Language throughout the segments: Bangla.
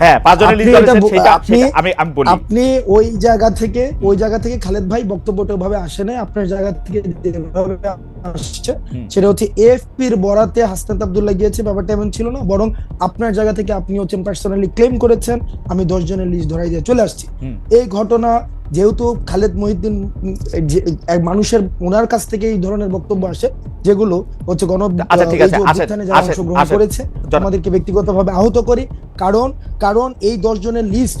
হ্যাঁ আপনি লিস্ট এটা ধরাইছেন ব- সেটা আপনি আমি আমি বলি। আপনি ওই জায়গা থেকে ওই জায়গা থেকে খালেদ ভাই বক্তব্যটা ভাবে আসে নাই আপনার জায়গা থেকে যেভাবে আসছে সেটা হচ্ছে এফপির বরাতে হাসনাত আব্দুল্লাহ গিয়েছে ব্যাপারটা এমন ছিল না বরং আপনার জায়গা থেকে আপনি হচ্ছেন পার্সোনালি ক্লেম করেছেন আমি দশ জনের লিস্ট ধরাই দিয়ে চলে আসছি। এই ঘটনা যেহেতু খালেদ মহিউদ্দিন মানুষের ওনার কাছ থেকে এই ধরনের বক্তব্য আসে যেগুলো হচ্ছে গণ আচ্ছা, ঠিক আছে, যারা অংশগ্রহণ করেছে আমাদেরকে ব্যক্তিগতভাবে আহত করি। কারণ কারণ এই দশ জনের লিস্ট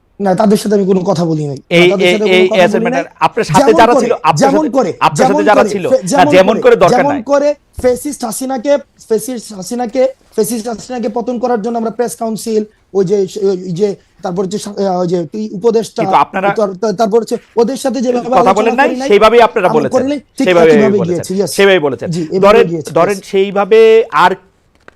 না তাদের সাথে আমি কোনো কথা বলি নাই। এই এই নাই। আপনার সাথে যারা ছিল যেমন করে আপনার সাথে যারা ছিল। যেমন করে দরকার যেমন করে ফেসিস্ট হাসিনাকে ফেসিস্ট হাসিনাকে ফেসিস্ট হাসিনাকে পতন করার জন্য আমরা প্রেস কাউন্সিল ওই যে ওই যে তারপর আহ, ওই যে কিন্তু আপনারা- তার- তার- তারপর হচ্ছে ওদের সাথে যেভাবে কথা বলেন নাই সেইভাবেই আপনারা বলেছেন। করি সেইভাবে বলেছেন। বলেছেন। ধরেন ধরেন সেইভাবে আর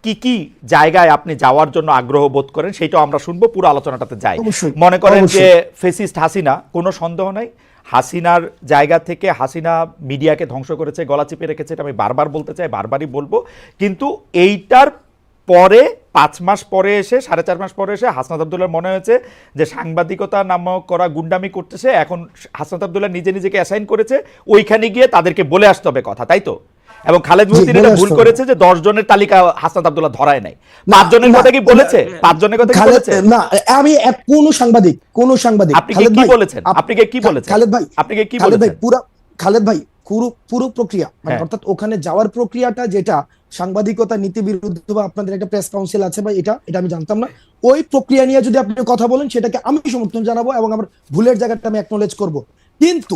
কি কি জায়গায় আপনি যাওয়ার জন্য আগ্রহ বোধ করেন সেটাও আমরা শুনব পুরো আলোচনাটাতে যাই। মনে করেন। যে ফেসিস্ট হাসিনা কোনো সন্দেহ নাই। হাসিনার জায়গা থেকে হাসিনা মিডিয়াকে ধ্বংস করেছে গলা চিপে রেখেছে এটা আমি বারবার বলতে চাই বারবারই বলব। কিন্তু এইটার পরে পাঁচ মাস পরে এসে সাড়ে চার মাস পরে এসে হাসনাত আবদুল্লার মনে হয়েছে যে সাংবাদিকতা নামক করা গুন্ডামি করতেছে এখন হাসনাত আবদুল্লাহ নিজে নিজেকে অ্যাসাইন করেছে ওইখানে গিয়ে তাদেরকে বলে আসতে হবে কথা তাই তো? এবং খালেদ মহিউদ্দিন এটা ভুল করেছে যে দশ জনের তালিকা হাসনাত আবদুল্লাহ ধরায় নাই পাঁচ জনের কথা কি বলেছে পাঁচ জনের কথা কি বলেছে না আমি এক কোন সাংবাদিক কোন সাংবাদিক আপনি কি বলেছেন? আপনি কি বলেছেন? খালেদ ভাই আপনি কি খালেদ ভাই বলেছেন? পুরো খালেদ ভাই পুরো পুরো প্রক্রিয়া মানে হ্যাঁ। অর্থাৎ ওখানে যাওয়ার প্রক্রিয়াটা যেটা সাংবাদিকতা নীতি বিরুদ্ধ বা আপনাদের একটা প্রেস কাউন্সিল আছে বা এটা এটা আমি জানতাম না ওই প্রক্রিয়া নিয়ে যদি আপনি কথা বলেন সেটাকে আমি সমর্থন জানাব এবং আমার ভুলের জায়গাটা আমি অ্যাকনোলেজ করব কিন্তু